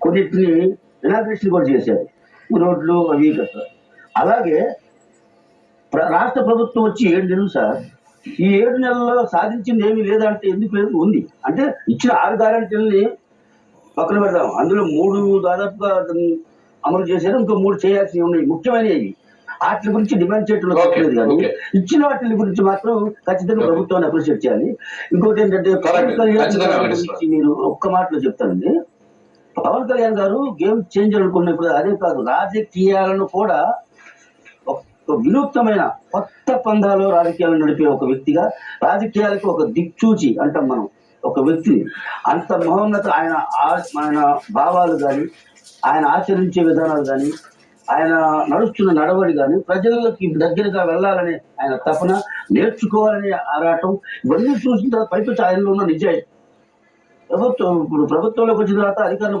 కొన్నిటిని ఇనాగ్రేషన్ కూడా చేశారు. రోడ్లు అవి అలాగే రాష్ట్ర ప్రభుత్వం వచ్చి ఏడు నెలలు సార్. ఈ ఏడు నెలల్లో సాధించింది ఏమీ లేదంటే ఎందుకు లేదు? ఉంది. అంటే ఇచ్చిన ఆరు గ్యారంటీలని పక్కన పెడదాం. అందులో మూడు దాదాపుగా అమలు చేశారు. ఇంకో మూడు చేయాల్సినవి ఉన్నాయి. ముఖ్యమైనవి వాటి గురించి డిమాండ్ Okay, తప్పలేదు కానీ. ఇచ్చిన వాటి గురించి మాత్రం ఖచ్చితంగా. ప్రభుత్వాన్ని అప్రిషియేట్ చేయాలి. ఇంకోటి ఏంటంటే మీరు ఒక్క మాటలో చెప్తానండి. పవన్ కళ్యాణ్ గారు గేమ్ చేంజర్ అనుకున్నప్పుడు అదే కాదు రాజకీయాలను కూడా ఒక వినూత్నమైన కొత్త పందాలో రాజకీయాలు నడిపే ఒక వ్యక్తిగా రాజకీయాలకు ఒక దిక్చూచి అంటాం మనం ఒక వ్యక్తిని. అంత మహోన్నత ఆయన ఆ- ఆయన భావాలు కానీ ఆయన ఆచరించే విధానాలు కానీ ఆయన నడుస్తున్న నడవడి కానీ ప్రజలకి దగ్గరగా వెళ్ళాలనే ఆయన తపన నేర్చుకోవాలనే ఆరాటం ఇవన్నీ చూసిన తర్వాత పైపు ఆయనలో ఉన్న నిజాయితీ. ప్రభుత్వం ఇప్పుడు ప్రభుత్వంలోకి వచ్చిన తర్వాత అధికారులు